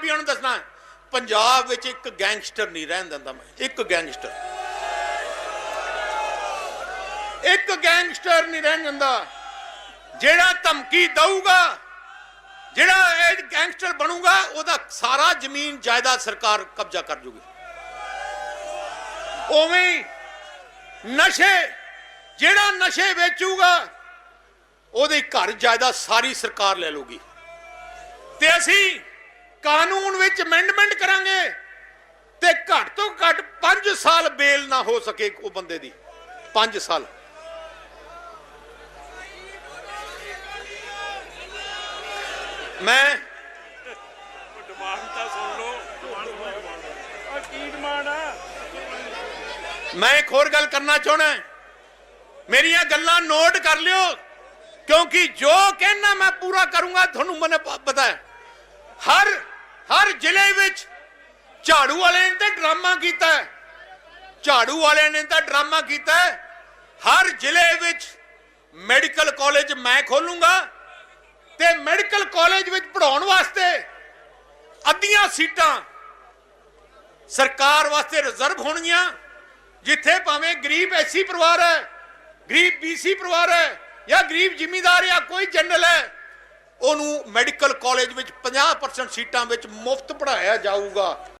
ਪੰਜਾਬੀਆਂ ਨੂੰ ਦੱਸਣਾ ਪੰਜਾਬ ਵਿੱਚ ਇੱਕ ਗੈਂਗਸਟਰ ਨਹੀਂ ਰਹਿਣ ਦਿੰਦਾ ਮੈਂ, ਇੱਕ ਗੈਂਗਸਟਰ। ਇੱਕ ਗੈਂਗਸਟਰ ਨਹੀਂ ਰਹਿਣ ਦਿੰਦਾ, ਜਿਹੜਾ ਧਮਕੀ ਦਊਗਾ, ਜਿਹੜਾ ਇਹ ਗੈਂਗਸਟਰ ਬਣੂਗਾ, ਉਹਦਾ ਸਾਰਾ ਜ਼ਮੀਨ ਜਾਇਦਾਦ ਸਰਕਾਰ ਕਬਜ਼ਾ ਕਰ ਜੂਗੀ। ਉਵੇਂ ਨਸ਼ੇ, ਜਿਹੜਾ ਨਸ਼ੇ ਵੇਚੂਗਾ, ਉਹਦੇ ਘਰ ਜਾਇਦਾਦ ਸਾਰੀ ਸਰਕਾਰ ਲੈ ਲੂਗੀ ਤੇ ਅਸੀਂ ਕਾਨੂੰਨ ਵਿੱਚ ਅਮੈਂਡਮੈਂਟ ਕਰਾਂਗੇ ਤੇ ਘੱਟ ਤੋਂ ਘੱਟ 5 ਸਾਲ ਬੇਲ ਨਾ ਹੋ ਸਕੇ ਉਹ ਬੰਦੇ ਦੀ। 5 ਸਾਲ। ਮੈਂ ਡਿਮਾਂਡ ਤਾਂ ਸੁਣ ਲਓ ਆ ਕੀ ਡਿਮਾਂਡ ਆ ਮੈਂ ਇੱਕ ਹੋਰ ਗੱਲ ਕਰਨਾ ਚਾਹਣਾ ਮੇਰੀਆਂ ਗੱਲਾਂ ਨੋਟ ਕਰ ਲਿਓ, ਕਿਉਂਕਿ ਜੋ ਕਹਿਣਾ ਮੈਂ ਪੂਰਾ ਕਰੂੰਗਾ, ਤੁਹਾਨੂੰ ਮੈਨੂੰ ਪਤਾ ਹੈ। ਹਰ ਹਰ ਜ਼ਿਲ੍ਹੇ ਵਿੱਚ ਝਾੜੂ ਵਾਲਿਆਂ ਨੇ ਤਾਂ ਡਰਾਮਾ ਕੀਤਾ ਹੈ। ਝਾੜੂ ਵਾਲਿਆਂ ਨੇ ਤਾਂ ਡਰਾਮਾ ਕੀਤਾ ਹੈ। ਹਰ ਜ਼ਿਲ੍ਹੇ ਵਿੱਚ ਮੈਡੀਕਲ ਕਾਲਜ ਮੈਂ ਖੋਲੂੰਗਾ ਤੇ ਮੈਡੀਕਲ ਕਾਲਜ ਵਿੱਚ ਪੜਾਉਣ ਵਾਸਤੇ ਅੱਧੀਆਂ ਸੀਟਾਂ ਸਰਕਾਰ ਵਾਸਤੇ ਰਿਜ਼ਰਵ ਹੋਣਗੀਆਂ, ਜਿੱਥੇ ਭਾਵੇਂ ਗਰੀਬ ਐਸੀ ਪਰਿਵਾਰ ਹੈ, ਗਰੀਬ ਬੀਸੀ ਪਰਿਵਾਰ ਹੈ ਜਾਂ ਗਰੀਬ ਜ਼ਿਮੀਂਦਾਰ ਜਾਂ ਕੋਈ ਜਨਰਲ ਹੈ ਉਹਨੂੰ ਮੈਡੀਕਲ ਕਾਲਜ ਵਿੱਚ 50% ਸੀਟਾਂ ਵਿੱਚ ਮੁਫਤ ਪੜਾਇਆ ਜਾਊਗਾ।